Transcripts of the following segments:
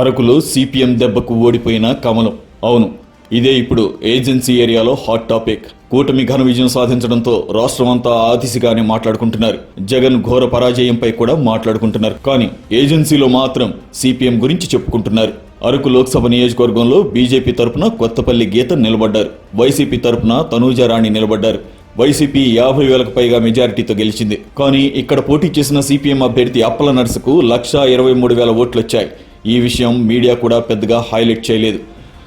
అరకులో సిపిఎం దెబ్బకు ఓడిపోయిన కమలం. అవును ఇదే ఇప్పుడు ఏజెన్సీ ఏరియాలో హాట్ టాపిక్ కూటమి ఘన విజయం సాధించడంతో రాష్ట్రమంతా ఆ మాట్లాడుకుంటున్నారు. జగన్ ఘోర పరాజయంపై కూడా మాట్లాడుకుంటున్నారు. కానీ ఏజెన్సీలో మాత్రం సిపిఎం గురించి చెప్పుకుంటున్నారు. అరకు లోక్సభ నియోజకవర్గంలో బీజేపీ తరపున కొత్తపల్లి గీత నిలబడ్డారు. వైసీపీ తరపున తనూజారాణి నిలబడ్డారు. వైసీపీ యాభై వేలకు పైగా మెజారిటీతో గెలిచింది. కానీ ఇక్కడ పోటీ చేసిన సిపిఎం అభ్యర్థి అప్పల నర్సుకు లక్షా ఇరవై మూడు వేల ఓట్లు వచ్చాయి ఈ విషయం మీడియా కూడా పెద్దగా హైలైట్ చేయలేదు.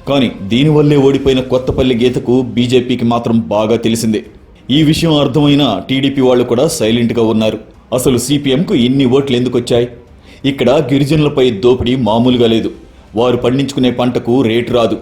కానీ దీనివల్లే ఓడిపోయిన కొత్తపల్లి గీతకు బీజేపీకి మాత్రం బాగా తెలిసిందే. ఈ విషయం అర్థమైన టీడీపీ వాళ్ళు కూడా సైలెంట్గా ఉన్నారు. అసలు సిపిఎంకు ఇన్ని ఓట్లు ఎందుకు వచ్చాయి? ఇక్కడ గిరిజనులపై దోపిడీ మామూలుగా లేదు. వారు పండించుకునే పంటకు రేటు రాదు.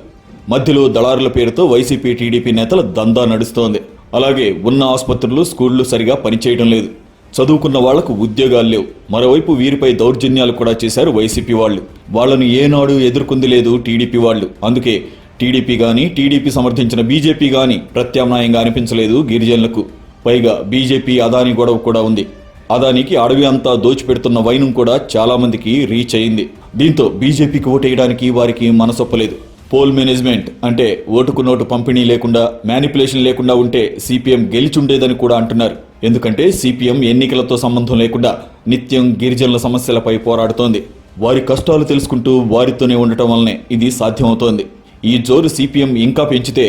మధ్యలో దళారుల పేరుతో వైసీపీ టీడీపీ నేతల దందా నడుస్తోంది. అలాగే ఉన్న ఆసుపత్రులు స్కూళ్ళు సరిగా పనిచేయడం లేదు. చదువుకున్న వాళ్ళకు ఉద్యోగాలు లేవు. మరోవైపు వీరిపై దౌర్జన్యాలు కూడా చేశారు వైసీపీ వాళ్ళు. వాళ్ళను ఏనాడు ఎదుర్కొంది లేదు టీడీపీ వాళ్ళు. అందుకే టీడీపీ కానీ టీడీపీ సమర్థించిన బీజేపీ కానీ ప్రత్యామ్నాయంగా అనిపించలేదు గిరిజనులకు. పైగా బీజేపీ అదాని గొడవ కూడా ఉంది. అదానికి అడవి అంతా దోచిపెడుతున్న వైనం కూడా చాలామందికి రీచ్ అయింది. దీంతో బీజేపీకి ఓటేయడానికి వారికి మనసొప్పలేదు. పోల్ మేనేజ్మెంట్ అంటే ఓటుకు నోటు పంపిణీ లేకుండా మ్యానిపులేషన్ లేకుండా ఉంటే సిపిఎం గెలిచుండేదని కూడా అంటున్నారు. ఎందుకంటే సిపిఎం ఎన్నికలతో సంబంధం లేకుండా నిత్యం గిరిజనుల సమస్యలపై పోరాడుతోంది. వారి కష్టాలు తెలుసుకుంటూ వారితోనే ఉండటం వల్లనే ఇది సాధ్యమవుతోంది. ఈ జోరు సిపిఎం ఇంకా పెంచితే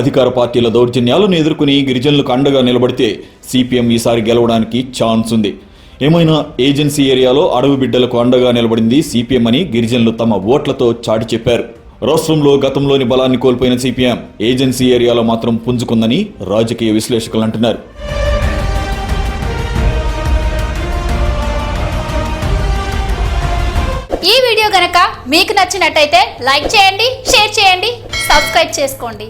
అధికార పార్టీల దౌర్జన్యాలను ఎదుర్కొని గిరిజనులకు అండగా నిలబడితే సిపిఎం ఈసారి గెలవడానికి ఛాన్స్ ఉంది. ఏమైనా ఏజెన్సీ ఏరియాలో అడవి బిడ్డలకు అండగా నిలబడింది సిపిఎం అని గిరిజనులు తమ ఓట్లతో చాటి చెప్పారు. రాష్ట్రంలో గతంలోని బలాన్ని కోల్పోయిన సిపిఎం ఏజెన్సీ ఏరియాలో మాత్రం పుంజుకుందని రాజకీయ విశ్లేషకులు అంటున్నారు. ఈ వీడియో గనక మీకు నచ్చినట్టయితే లైక్ చేయండి షేర్ చేయండి సబ్స్క్రైబ్ చేసుకోండి.